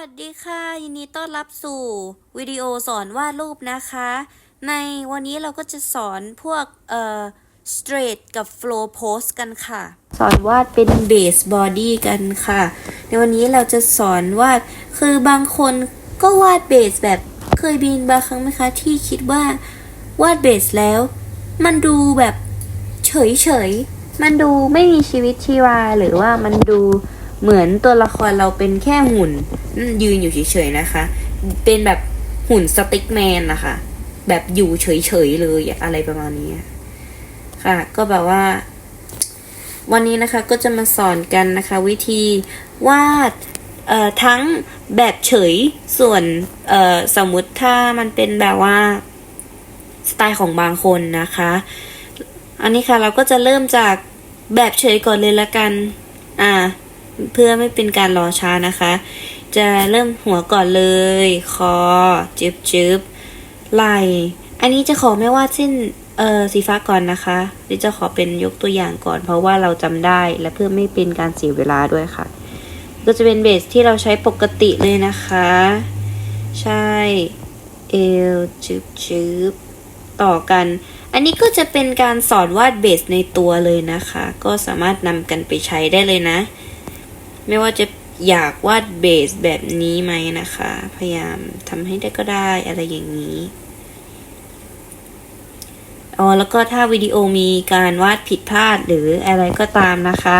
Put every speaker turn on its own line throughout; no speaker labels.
วัสดีค่ะยินดีต้อนรับสู่วิดีโอสอนวาดรูปนะคะ ในวันนี้เราก็จะสอนพวกเอ่อ straight กับ flow pose กันค่ะ สอนวาดเป็น base body กันค่ะ ในวันนี้เราจะสอนวาดคือบางคนก็วาด base แบบเคยบินบางครั้งไหมคะ ที่คิดว่าวาด base แล้ว มันดูแบบเฉยเฉยมันดูไม่มีชีวิตชีวาหรือว่ามันดู เหมือนตัวละครเราเป็นแค่หุ่นยืนอยู่เฉยๆนะคะ เป็นแบบหุ่นสติ๊กแมนนะคะแบบอยู่เฉยๆเลยอะไรประมาณนี้ค่ะ ก็แบบว่า วันนี้นะคะก็จะมาสอนกันนะคะ วิธีวาดทั้งแบบเฉยส่วนสมมุติถ้ามันเป็นแบบว่าสไตล์ของบางคนนะคะ อันนี้ค่ะเราก็จะเริ่มจากแบบเฉยก่อนเลยละกัน อ่า เพื่อไม่เป็นการรอช้านะคะ จะเริ่มหัวก่อนเลย คอจึบจึบไหลอันนี้จะขอไม่วาดเส้นเอ่อสีฟ้าก่อนนะคะเดี๋ยวจะขอเป็นยกตัวอย่างก่อน เพราะว่าเราจำได้และเพื่อไม่เป็นการเสียเวลาด้วยค่ะ ก็จะเป็นเบสที่เราใช้ปกติเลยนะคะ ใช่เอวจึบจึบต่อกัน อันนี้ก็จะเป็นการสอนวาดเบสในตัวเลยนะคะ ก็สามารถนำกันไปใช้ได้เลยนะ ไม่ว่าจะอยากวาดเบสแบบนี้ไหมนะคะ พยายามทำให้ได้ก็ได้อะไรอย่างนี้อ๋อแล้วก็ถ้าวิดีโอมีการวาดผิดพลาดหรืออะไรก็ตามนะคะ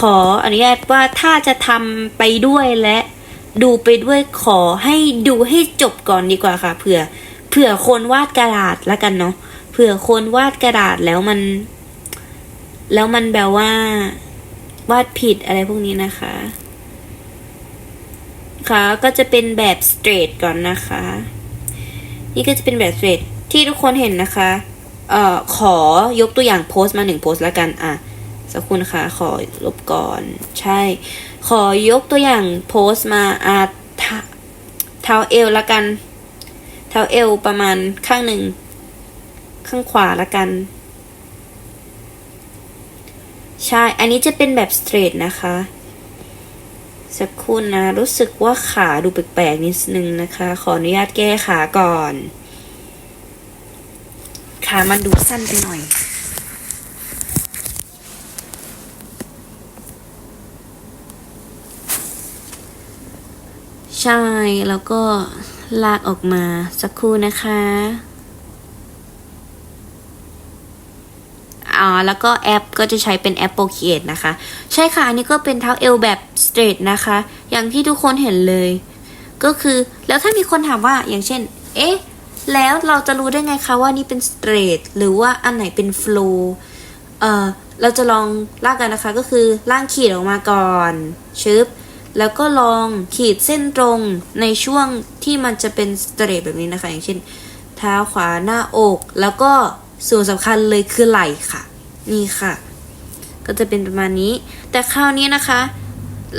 ขออนุญาตว่าถ้าจะทำไปด้วยและดูไปด้วยขอให้ดูให้จบก่อนดีกว่าค่ะเผื่อเผื่อคนวาดกระดาษแล้วกันเนาะเผื่อคนวาดกระดาษแล้วมัน แล้วมันแบบว่า วาดผิดอะไรพวกนี้นะคะ ค่ะก็จะเป็นแบบ straight ก่อนนะคะ นี่ก็จะเป็นแบบ straight ที่ทุกคนเห็นนะคะ เอ่อขอยกตัวอย่างโพสต์มาหนึ่งโพสต์แล้วกันอะสักครู่ะคะขอลบก่อน ใช่ ขอยกตัวอย่างโพสต์มาอะเท้าเท้าเอวละกัน เท้าเอวประมาณข้างหนึ่ง ข้างขวาละกัน ใช่ อันนี้จะเป็นแบบ straight นะคะ สักครู่นะ รู้สึกว่าขาดูแปลกๆนิดนึงนะคะ ขออนุญาตแก้ขาก่อน ขามันดูสั้นไปหน่อยใช่ แล้วก็ลากออกมาสักครู่นะคะ อ่าแล้วก็แอปก็จะใช้เป็นแอปโปรเ a t e นะคะ ใช่ค่ะ อันนี้ก็เป็นเท้าเอวแบบ straight นะคะ อย่างที่ทุกคนเห็นเลย ก็คือแล้วถ้ามีคนถามว่าอย่างเช่น เอ๊ะ แล้วเราจะรู้ได้ไงคะว่านี่เป็น straight หรือว่าอันไหนเป็น flow เอ่อเราจะลองลากกันนะคะ ก็คือล่างขีดออกมาก่อนชึบแล้วก็ลองขีดเส้นตรงในช่วงที่มันจะเป็น straight แบบนี้นะคะ อย่างเช่น เท้าขวาหน้าอก แล้วก็ส่วนสำคัญเลยคือไหล่ค่ะ นี่ค่ะ ก็จะเป็นประมาณนี้ แต่คราวนี้นะคะ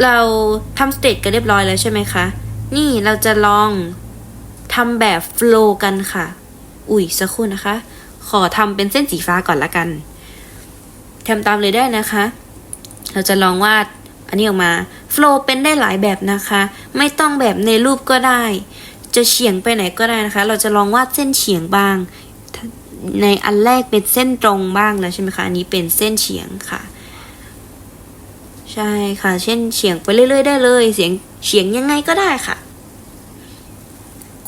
เราทำสเตจกันเรียบร้อยแล้วใช่ไหมคะ นี่เราจะลองทำแบบโฟล์กันค่ะ อุ้ยสักครู่นะคะ ขอทำเป็นเส้นสีฟ้าก่อนละกันทำตามเลยได้นะคะ เราจะลองวาดอันนี้ออกมาโฟล์เป็นได้หลายแบบนะคะ ไม่ต้องแบบในรูปก็ได้ จะเฉียงไปไหนก็ได้นะคะ เราจะลองวาดเส้นเฉียงบ้าง ในอันแรกเป็นเส้นตรงบ้างแล้วใช่ไหมคะ อันนี้เป็นเส้นเฉียงค่ะ ใช่ค่ะ เช่นเฉียงไปเรื่อยๆได้เลย เสียงเฉียงยังไงก็ได้ค่ะ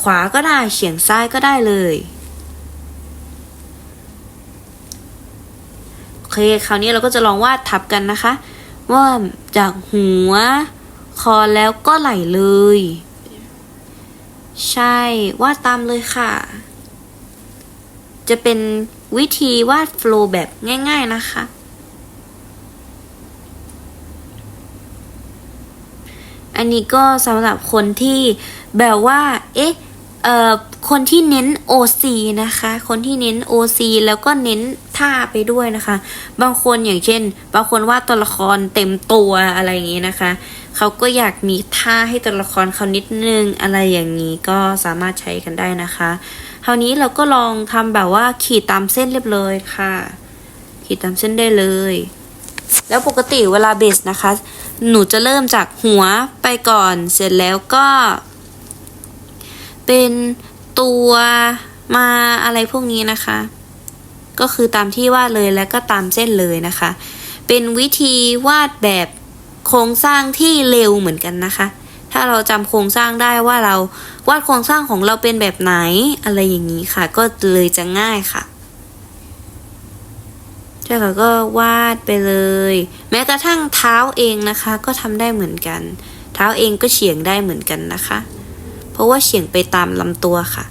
ขวาก็ได้เฉียงซ้ายก็ได้เลยโอเคคราวนี้เราก็จะลองวาดทับกันนะคะ ว่าจากหัว คอแล้วก็ไหลเลย ใช่วาดตามเลยค่ะ จะเป็นวิธีวาดโฟล์แบบง่ายๆนะคะ อันนี้ก็สำหรับคนที่แบบว่า เอ๊ะเอ่อคนที่เน้น OC นะคะ คนที่เน้น OC แล้วก็เน้นท่าไปด้วยนะคะ บางคนอย่างเช่น บางคนวาดตัวละครเต็มตัวอะไรอย่างนี้นะคะ เขาก็อยากมีท่าให้ตัวละครเขานิดนึงอะไรอย่างนี้ก็สามารถใช้กันได้นะคะ คราวนี้เราก็ลองทำแบบว่าขีดตามเส้นเรียบเลยค่ะ ขีดตามเส้นได้เลย แล้วปกติเวลาเบสนะคะ หนูจะเริ่มจากหัวไปก่อนเสร็จแล้วก็ เป็นตัวมาอะไรพวกนี้นะคะ ก็คือตามที่วาดเลยแล้วก็ตามเส้นเลยนะคะ เป็นวิธีวาดแบบโครงสร้างที่เร็วเหมือนกันนะคะ ถ้าเราจำโครงสร้างได้ว่าเราวาดโครงสร้างของเราเป็นแบบไหนอะไรอย่างนี้ค่ะ ก็เลยจะง่ายค่ะใช่ค่ะก็วาดไปเลย แม้กระทั่งเท้าเองนะคะ ก็ทำได้เหมือนกัน เท้าเองก็เฉียงได้เหมือนกันนะคะ เพราะว่าเฉียงไปตามลำตัวค่ะ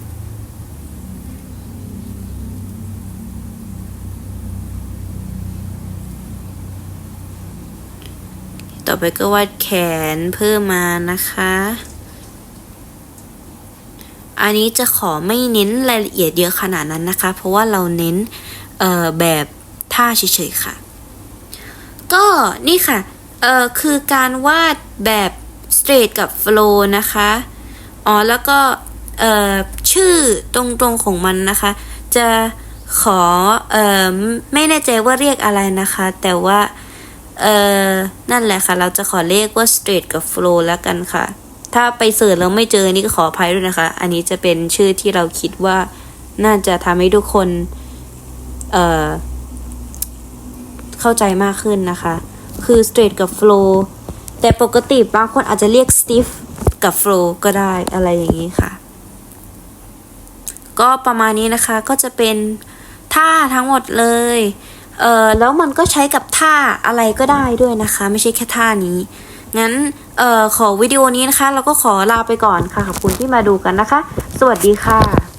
ต่อไปก็วาดแขนเพิ่มมานะคะ อันนี้จะขอไม่เน้นรายละเอียดเยอะขนาดนั้นนะคะ เพราะว่าเราเน้นแบบท่าเฉยๆค่ะ ก็นี่ค่ะเออคือการวาดแบบ straight กับ flow นะคะ อ๋อ แล้วก็เออชื่อตรงๆของมันนะคะ จะขอเออไม่แน่ใจว่าเรียกอะไรนะคะ แต่ว่า เอ่อ นั่นแหละค่ะ เราจะขอเรียกว่า straight กับ flow แล้วกันค่ะ ถ้าไปเสิร์ชแล้วไม่เจอนี่ก็ขออภัยด้วยนะคะ อันนี้จะเป็นชื่อที่เราคิดว่าน่าจะทำให้ทุกคน เอ่อ เข้าใจมากขึ้นนะคะ คือ straight กับ flow แต่ปกติบางคนอาจจะเรียก stiff กับ flow ก็ได้อะไรอย่างนี้ค่ะ ก็ประมาณนี้นะคะก็จะเป็นท่าทั้งหมดเลย เอ่อแล้วมันก็ใช้กับท่าอะไรก็ได้ด้วยนะคะ ไม่ใช่แค่ท่านี้ งั้นเอ่อขอวิดีโอนี้นะคะ เราก็ขอลาไปก่อนค่ะ ขอบคุณที่มาดูกันนะคะ สวัสดีค่ะ